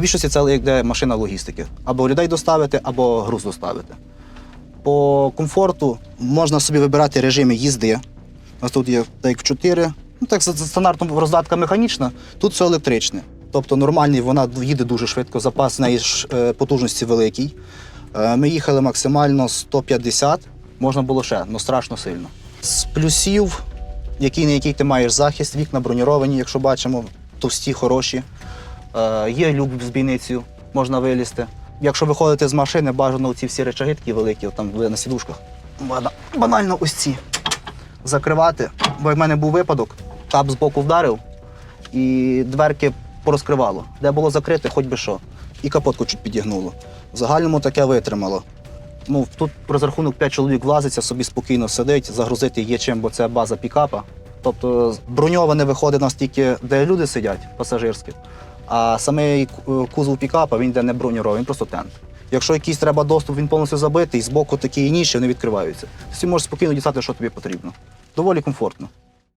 В більшості це йде машина логістики. Або людей доставити, або груз доставити. По комфорту можна собі вибирати режими їзди. У нас тут є так як 4. Ну, так, стандартом роздатка механічна, тут все електричне. Тобто нормальний, вона їде дуже швидко, запас неї ж, е, потужності великий. Е, Ми їхали максимально 150, можна було ще, але страшно сильно. З плюсів, який на який ти маєш захист, вікна броніровані, якщо бачимо, товсті, хороші. Е, Є люк з бійницею, можна вилізти. Якщо виходити з машини, бажано ці всі речаги такі великі, там на сідушках. Банально ось ці закривати. Бо в мене був випадок, кап з боку вдарив і дверки порозкривало. Де було закрите, хоч би що. І капотку чуть підігнуло. В загальному таке витримало. Ну, тут розрахунок 5 чоловік влазиться, собі спокійно сидить, загрузити є чим, бо це база пікапа. Тобто броньоване виходить настільки, де люди сидять, пасажирські, а самий е, кузов пікапа він йде не броньований, він просто тент. Якщо якийсь треба доступ, він повністю забитий, з боку такі і ніші, вони відкриваються. Ти можеш спокійно дістати, що тобі потрібно. Доволі комфортно.